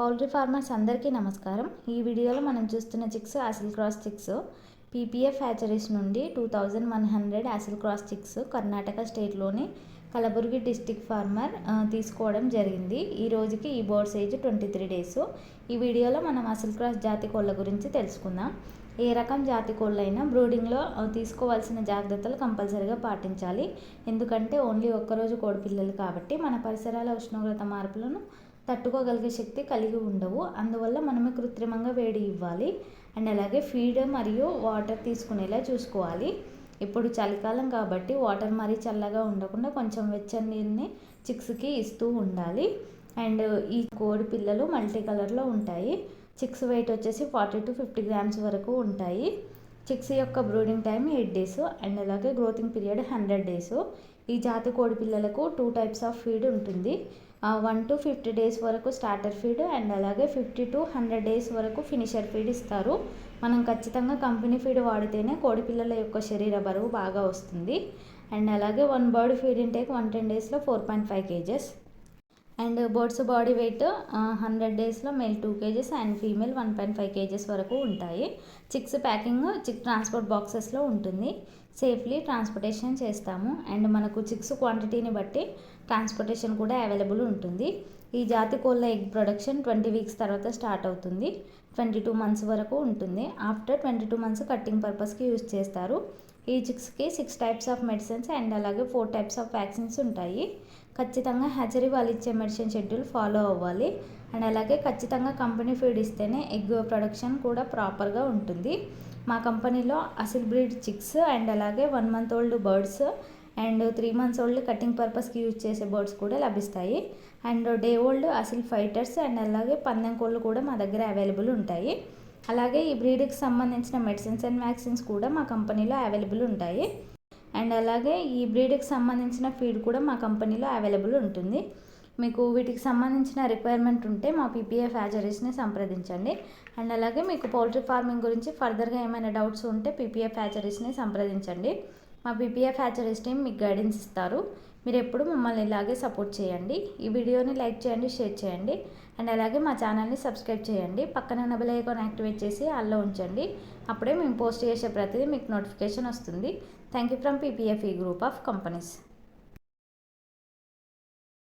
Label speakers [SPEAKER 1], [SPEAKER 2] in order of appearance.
[SPEAKER 1] Poultry farmers అందరికీ నమస్కారం. ఈ వీడియోలో మనం చూస్తున్న chicks Aseel cross chicks PPF hatcheries నుండి two thousand one hundred Aseel cross chicks Karnataka స్టేట్లోని Kalaburagi district farmer తీసుకోవడం జరిగింది. ఈ రోజుకి ఈ birds age twenty three days. ఈ వీడియోలో మనం అసిల్ క్రాస్ జాతి కోళ్ళ గురించి తెలుసుకుందాం. ఏ రకం జాతి కోళ్ళైనా బ్రూడింగ్లో తీసుకోవాల్సిన జాగ్రత్తలు కంపల్సరీగా పాటించాలి. ఎందుకంటే ఓన్లీ ఒక్కరోజు కోడిపిల్లలు కాబట్టి మన పరిసరాల ఉష్ణోగ్రత మార్పులను తట్టుకోగలిగే శక్తి కలిగి ఉండవు. అందువల్ల మనమే కృత్రిమంగా వేడి ఇవ్వాలి. అండ్ అలాగే ఫీడ్ మరియు వాటర్ తీసుకునేలా చూసుకోవాలి. ఇప్పుడు చలికాలం కాబట్టి వాటర్ మరీ చల్లగా ఉండకుండా కొంచెం వెచ్చని నీరుని చిక్స్కి ఇస్తూ ఉండాలి. అండ్ ఈ కోడి పిల్లలు మల్టీ కలర్లో ఉంటాయి. చిక్స్ వెయిట్ వచ్చేసి ఫార్టీ టు ఫిఫ్టీ గ్రామ్స్ వరకు ఉంటాయి. చిక్స్ యొక్క brooding time eight days and అలాగే గ్రోతింగ్ పీరియడ్ హండ్రెడ్ డేస్. ఈ జాతి కోడి పిల్లలకు టూ టైప్స్ ఆఫ్ ఫీడ్ ఉంటుంది. వన్ టు ఫిఫ్టీ డేస్ వరకు స్టార్టర్ ఫీడ్ అండ్ అలాగే ఫిఫ్టీ టు హండ్రెడ్ డేస్ వరకు ఫినిషర్ ఫీడ్ ఇస్తారు. మనం ఖచ్చితంగా కంపెనీ ఫీడ్ వాడితేనే కోడి పిల్లల యొక్క శరీర బరువు బాగా వస్తుంది. అండ్ అలాగే one bird feed intake one ten డేస్లో four point five kgs. And birds body weight hundred డేస్లో male two kgs and female one point five kgs వరకు ఉంటాయి. చిక్స్ ప్యాకింగ్ చిక్ ట్రాన్స్పోర్ట్ బాక్సెస్లో ఉంటుంది. సేఫ్లీ ట్రాన్స్పోర్టేషన్ చేస్తాము. And మనకు chicks క్వాంటిటీని బట్టి ట్రాన్స్పోర్టేషన్ కూడా అవైలబుల్ ఉంటుంది. ఈ జాతి కోళ్ళ ఎగ్ ప్రొడక్షన్ ట్వంటీ వీక్స్ తర్వాత స్టార్ట్ అవుతుంది. ట్వంటీ టూ మంత్స్ వరకు ఉంటుంది. After twenty two months cutting పర్పస్కి యూజ్ చేస్తారు. ఈ చిక్స్కి six types of medicines and అలాగే ఫోర్ టైప్స్ ఆఫ్ వ్యాక్సిన్స్ ఉంటాయి. ఖచ్చితంగా హ్యాచరీ వాళ్ళు ఇచ్చే మెడిసిన్ షెడ్యూల్ ఫాలో అవ్వాలి. అండ్ అలాగే ఖచ్చితంగా కంపెనీ ఫీడ్ ఇస్తేనే ఎగ్ ప్రొడక్షన్ కూడా ప్రాపర్గా ఉంటుంది. మా కంపెనీలో అసిల్ బ్రీడ్ చిక్స్ అండ్ అలాగే one month old birds and three months old cutting పర్పస్కి యూజ్ చేసే బర్డ్స్ కూడా లభిస్తాయి. And day old Aseel fighters and అలాగే పందెం కోళ్ళు కూడా మా దగ్గర అవైలబుల్ ఉంటాయి. అలాగే ఈ బ్రీడ్కి సంబంధించిన మెడిసిన్స్ అండ్ వ్యాక్సిన్స్ కూడా మా కంపెనీలో అవైలబుల్ ఉంటాయి. అండ్ అలాగే ఈ బ్రీడ్కి సంబంధించిన ఫీడ్ కూడా మా కంపెనీలో అవైలబుల్ ఉంటుంది. మీకు వీటికి సంబంధించిన రిక్వైర్మెంట్ ఉంటే మా పీపీఎఫ్ హ్యాచరీస్ని సంప్రదించండి. అండ్ అలాగే మీకు పౌల్ట్రీ ఫార్మింగ్ గురించి ఫర్దర్గా ఏమైనా డౌట్స్ ఉంటే పీపీఎఫ్ హ్యాచరీస్ని సంప్రదించండి. మా పీపీఎఫ్ హ్యాచరీస్ టీం మీకు గైడెన్స్ ఇస్తారు. మీరు ఎప్పుడు మమ్మల్ని ఇలాగే సపోర్ట్ చేయండి. ఈ వీడియోని లైక్ చేయండి షేర్ చేయండి. అండ్ అలాగే మా ఛానల్ని సబ్స్క్రైబ్ చేయండి. పక్కన ఉన్న బెల్ ఐకాన్ యాక్టివేట్ చేసి అల్లో ఉంచండి. అప్పుడే మేము పోస్ట్ చేసే ప్రతిదీ మీకు నోటిఫికేషన్ వస్తుంది. థ్యాంక్ యూ ఫ్రమ్ పీపీఎఫ్ ఈ గ్రూప్ ఆఫ్ కంపెనీస్.